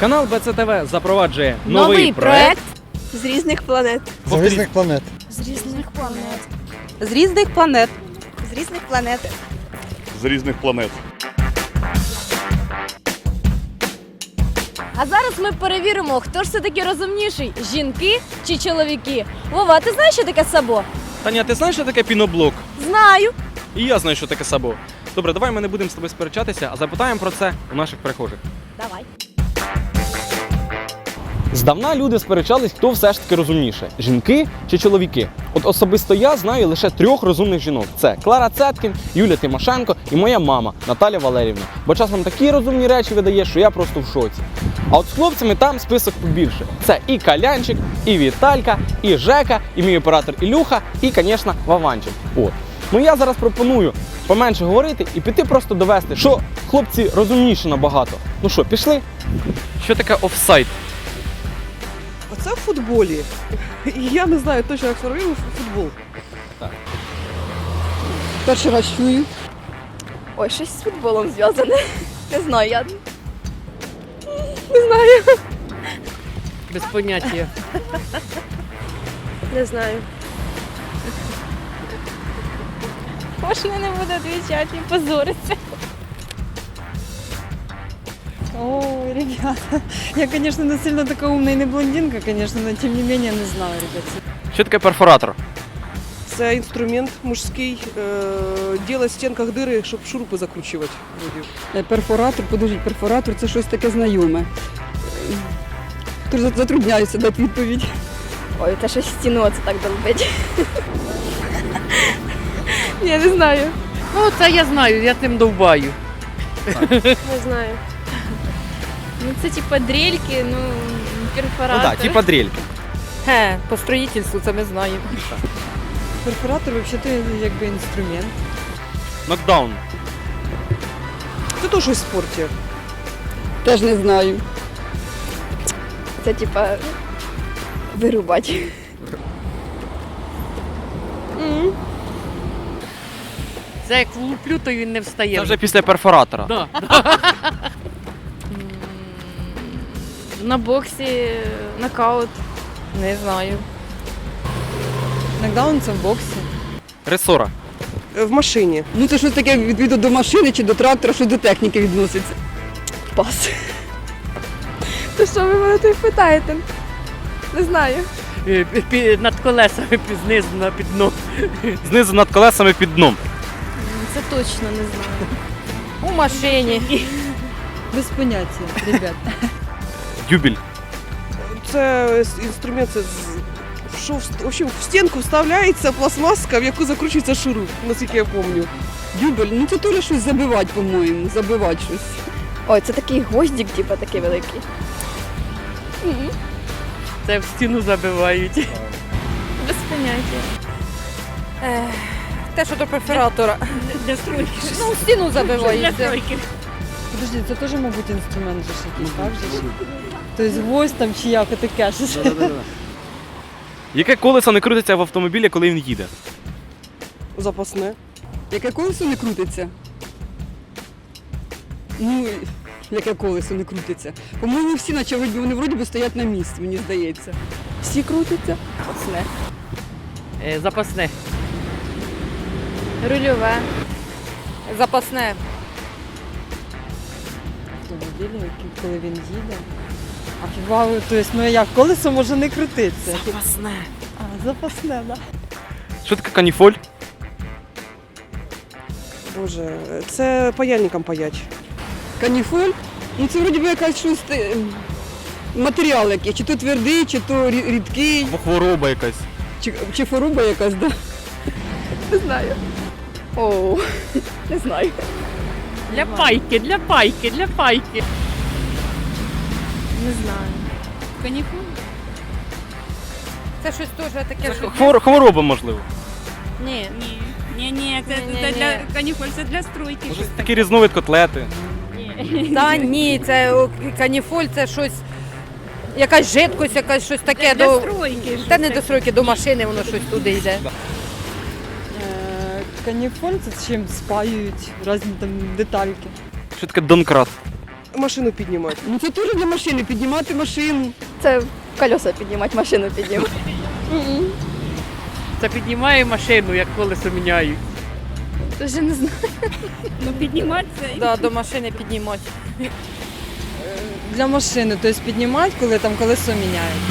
Канал БЦТВ запроваджує Новий проект з різних планет. З різних планет. З різних планет. З різних планет. З різних планет. з різних планет. А зараз ми перевіримо, хто ж все-таки розумніший: жінки чи чоловіки. Вова, ти знаєш, що таке сабо? Таня, ти знаєш, що таке піноблок? Знаю. І я знаю, що таке сабо. Добре, давай ми не будемо з тобою сперечатися, а запитаємо про це у наших перехожих. Давай. Здавна люди сперечались, хто все ж таки розумніше: жінки чи чоловіки. От особисто я знаю лише трьох розумних жінок: це Клара Цеткін, Юлія Тимошенко і моя мама Наталя Валерівна. Бо часом такі розумні речі видає, що я просто в шоці. А от з хлопцями там список побільше. Це і Калянчик, і Віталька, і Жека, і мій оператор Ілюха, і, звісно, Ваванчик. От. Ну я зараз пропоную поменше говорити і піти просто довести, що хлопці розумніші набагато. Ну що, пішли? Що таке офсайд? Оце в футболі. І я не знаю точно, як сформулюю футбол. Перший раз чую. Ой, щось з футболом зв'язане. Не знаю, я. Не знаю. Без поняття. Не знаю. Можна не буде відвічати і позориться. Ой, ребята, я, конечно, не сильно такая умная и не блондинка, конечно, но тем не менее не знаю, ребят. Що таке перфоратор? Це інструмент мужський. Е, ділить в стінках дири, щоб шурупи закручувати. Е, Перфоратор, подождіть, перфоратор це щось таке знайоме. Тож за- затрудняюся дати відповідь. Ой, це щось стіну оце так долбить. Я не знаю. Ну, це я знаю, я тим довбаю. Не знаю. Ну це типа дрельки, ну, Ну перфоратор. так, типа дрельки. He, по строїтельству це ми знаємо. Перфоратор вообще-то якби інструмент. Нокдаун. Це теж щось спорті. Теж не знаю. Це типа вирубати. Це як влуплю, то він не встає. Це вже після перфоратора. Да. На боксі нокаут. Не знаю. Нокдаун це в боксі. Ресора. В машині. Ну це щось таке відповідно до машини чи до трактора, що до техніки відноситься. Пас. То що ви мене тут питаєте? Не знаю. Е, Над колесами знизу на під дно. Знизу над колесами під дном. Це точно не знаю. У машині. Без поняття, ребят. Дюбель. Це інструмент, це що в, общем, в стінку вставляється пластмаска, в яку закручується шуруп, наскільки я пам'ятаю. Дюбель, ну це теж щось забивати, по-моєму. Забивати щось. Ой, це такий гвоздик, типа такий великий. Це в стіну забивають. Без поняття. Те, що до перфоратора. Для стройки. Ну, в стіну Для стройки. Подожди, це теж, мабуть, інструмент же ж якийсь, так же ж? Тобто гвоздь там чи як ти кажеш. Яке колесо не крутиться в автомобілі, коли він їде? Запасне. Яке колесо не крутиться? Ну, яке колесо не крутиться? По-моєму, всі наче вроді- вони вроді би стоять на місці, мені здається. Всі крутяться. Пацне. Е, Запасне. Рульове. Запасне. Автомобілі, які- коли він їде. А хіба, ви- тобто, ну як, колесо може не крутитися? Запасне. А, запасне, так. Да. Що таке каніфоль? Боже, це паяльником паять. Каніфоль? Ну це вроді би якась щось матеріал якийсь, чи то твердий, чи то рідкий, Або хвороба якась. чи, чи форуба якась, да. Не знаю. Оу. Не знаю. Для пайки, для пайки, для пайки. Не знаю. Каніфоль? Це щось теж таке, що... Хвор- хвороба, можливо. Ні. Ні, ні, ні, це, Ні-ні-ні. це для каніфоль, це для стройки. Може, такий різновид котлети. Та ні, це о, каніфоль, це щось, якась жидкость, якась щось таке для до... стройки. Та не до стройки, до машини воно щось туди йде. Каніфоль це з чим спаюють різні там детальки. Що таке донкрат? Машину піднімати. Ну це теж для машини, піднімати машину. Це колеса піднімати, машину піднімати. Це піднімає машину, як колесо міняють. Дуже не знаю. Ну, підніматися. Да, до машини піднімати. Для машини, тобто піднімати, коли там колесо міняють.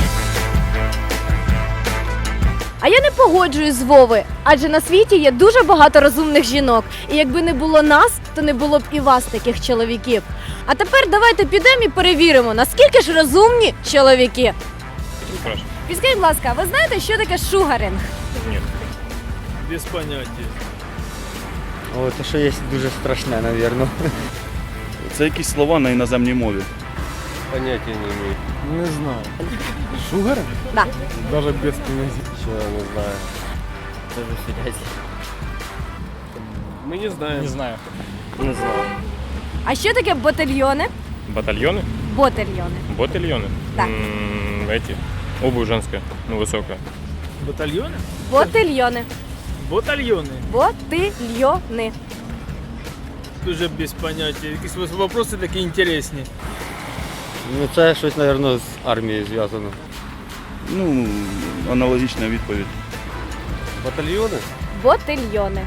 А я не погоджуюсь з Вови, адже на світі є дуже багато розумних жінок. І якби не було нас, то не було б і вас, таких чоловіків. А тепер давайте підемо і перевіримо, наскільки ж розумні чоловіки. Підскажіть, будь ласка, ви знаєте, що таке шугаринг? Без поняття. О, то що є дуже страшне, напевно. Це якісь слова на іноземній мові. Поняття не маю. Не знаю. Шугар? Да. Даже без поняття. Що я не знаю. Ми не знаємо. Не знаю. Не знаю. А що таке ботильйони? Батальоны? Ботильйони. Ботильоны? Да. М, эти. Обувь женская, ну высокая. Батальйони? Ботильйони. Батальйони. Ботильйони. Дуже без поняття. Якісь ос- вопроси такі інтересні. Ну це щось, напевно, з армією зв'язано. Ну, аналогічна відповідь. Батальйони? Ботильйони.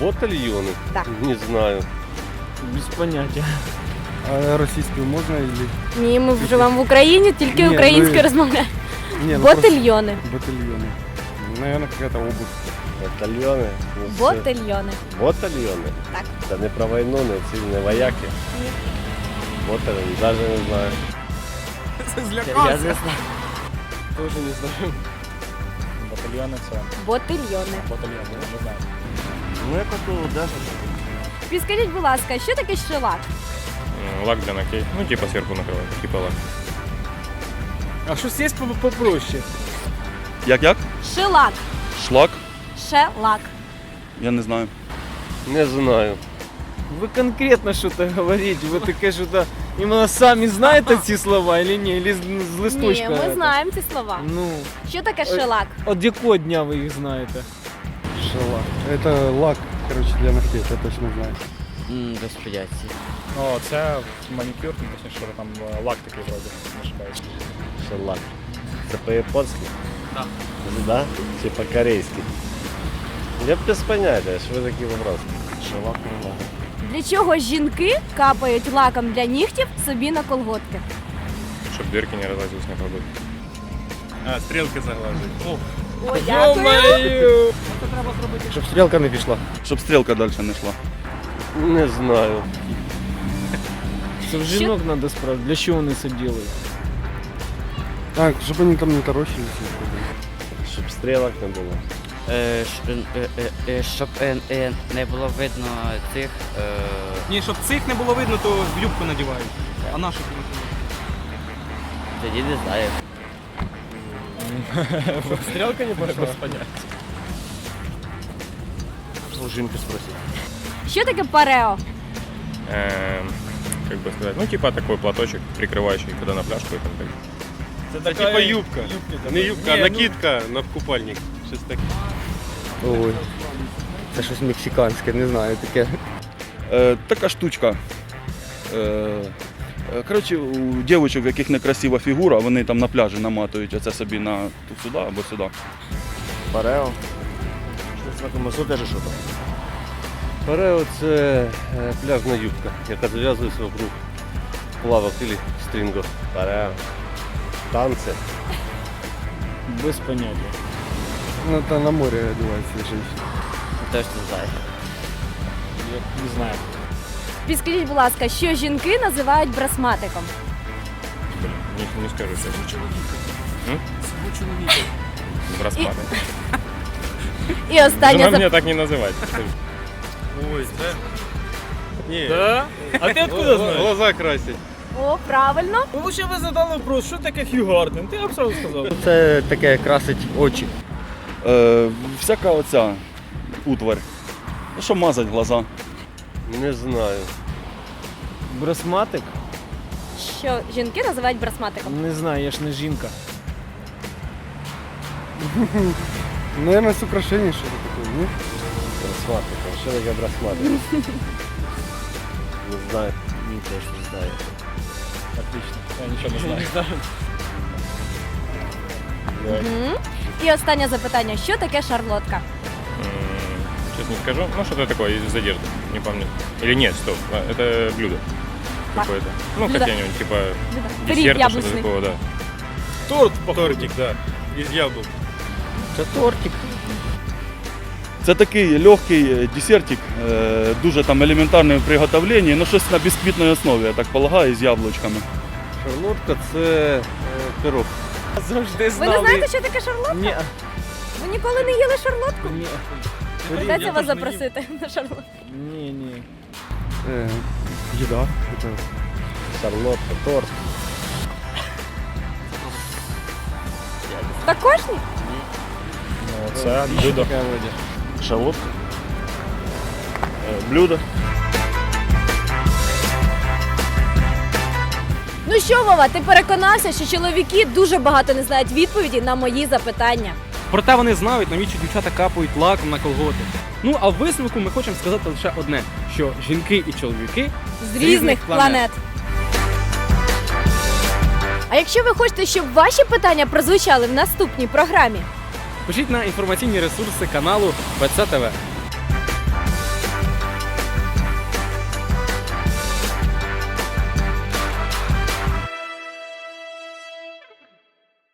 Батальйони? Так. Не знаю. Без поняття. А російською можна і... Ні, ми живемо в Україні, тільки Ні, українською ну, розмовляємо. Ні, Ботильйони. Батальйони. Наверное, какая-то обувь. Батальйони? Ботильйони. Батальйони? Так. Це не про війну, не ці не вояки. Ні. Батальйони, навіть не знаю. Я не знаю. Теж не знаю. Батальйони це. Ботильйони. Батальйони, не знаю. Ну, я такого даже. Підскажіть, будь ласка, що таке шелак? М, Лак для ногтей. Ну, типа сверху накрывать. Типа лак. А щось є попроще? Як як? Шелак. Шлак? Шелак. Я не знаю. Не знаю. Ви конкретно що-то говорите, ви таке що-то іменно самі знаєте ці слова, или ні, или з, з листочка? Ні, ми это? знаємо ці слова. Ну, Що таке шелак? от якого дня ви їх знаєте? Шелак. Это лак, короче, для ногтей, я точно знаю. Без поняття. О, це манікюр, точніше, що там е, лак такий вроде, не ошибаюсь. Шелак. Це по-японськи? Так. Да? Чи по-корейськи? Я без поняття, що ви такі вопроси. Шелак не знаю. Для чого жінки капають лаком для нігтів собі на колготки? Щоб дирки не розлазились на погоду. А, стрілки заглажують. О, дякую. Щоб стрілка не пішла. Щоб стрілка далі не йшла. Не знаю. Це в жінок треба справити, для чого вони це роблять? Так, щоб вони там не тарощились. Щоб стрілок не було. Е, ш- е, е, е, щоб е, е, не було видно цих. Е, Ні, щоб цих не було видно, то в юбку надівають. А нашу тоді не знаю. Стрілка не пішла? У жінки спросити. Що таке парео? Эм, как бы сказать, ну типа такой платочек, прикрывающий, когда на пляж ходит. там, так. Це типа юбка. Не юбка, а накидка на купальник. Щось таке. Ой. Це щось мексиканське, не знаю таке. Е, така штучка. Е, е, коротше, у дівчаток, в яких некрасива фігура, вони там на пляжі наматують оце собі на тут сюди або сюди. Парео. Щось на тому теж що там. Парео це е, пляжна юбка, яка зав'язується вокруг плавок або стрінгов. Парео. Танці. Без поняття. Ну, це на морі одягається жінка. Точно знаю. Не знаю. Підскажіть, будь ласка, що жінки називають брасматиком? Блин, не, не скажу сейчас. М? Брасматы. І останнє Жена зап... так не называть. Ой, це. Ні. Да? А ти откуда знаєш? Глаза красять. О, правильно. Ну, лучше ви задали вопрос, що таке Хью Гарден? Ти б сразу сказав. Це таке красить очі. Е, всяка оця утварь. Ну, Що мазать глаза. Не знаю. Брасматик? Що жінки називають брасматиком? Не знаю, я ж не жінка. Наверное, з украшення що таке, ні? Брасматик. Що таке брасматик? Не знаю. Ні, теж не знаю. Отлично. Я нічого не знаю. Мгм. І останнє запитання: що таке шарлотка? Сейчас не скажу. Ну, что-то такое из одежды. Не помню. Или нет, стоп. а, Это блюдо. Какое-то. Ну, Блюдо. какие-нибудь, типа. Пиріг десерта, что-то яблучний. такого, да. Торт, тортик, да. Із яблук. Це тортик. Це такий легкий е, десертик, е, дуже там елементарний в приготовленні, ну щось на бісквітній основі, я так полагаю, з яблучками. Шарлотка це е, пирог. Завжди Ви не знаєте, що таке шарлотка? Ні. Ви ніколи не їли шарлотку? Ні. Придеться вас запросити на шарлотку. Ні, ні. Їда. Шарлотка, торт. Також ні? Ну, це блюдо. Шарлотка. Блюдо. Ну що, Вова, ти переконався, що чоловіки дуже багато не знають відповіді на мої запитання. Проте вони знають, навіщо дівчата капають лаком на колготи. Ну а в висновку ми хочемо сказати лише одне: що жінки і чоловіки з різних планет. А якщо ви хочете, щоб ваші питання прозвучали в наступній програмі, пишіть на інформаційні ресурси каналу БЦ ТВ.